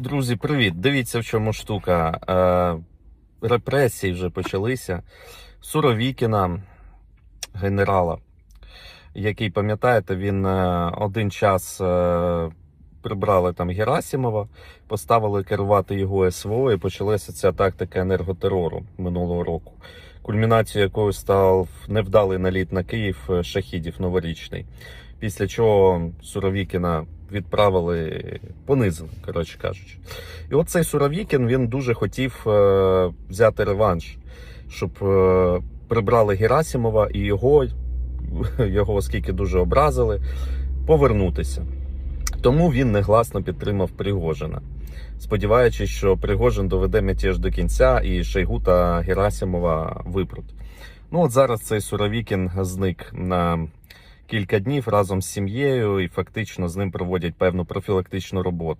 Друзі, привіт! Дивіться, в чому штука. Е, репресії вже почалися. Суровікіна, генерала, який, пам'ятаєте, він е, один час е, прибрали там Герасимова, поставили керувати його СВО і почалася ця тактика енерготерору минулого року. Кульмінацією якою став невдалий наліт на Київ е, шахідів новорічний. Після чого Суровікіна відправили, понизили, коротше кажучи. І от цей Суровікін він дуже хотів е, взяти реванш, щоб е, прибрали Герасимова і його, його оскільки дуже образили, повернутися. Тому він негласно підтримав Пригожина, сподіваючись, що Пригожин доведе мятеж до кінця і Шойгу та Герасимова випруть. Ну от зараз цей Суровікін зник на кілька днів разом з сім'єю і фактично з ним проводять певну профілактичну роботу.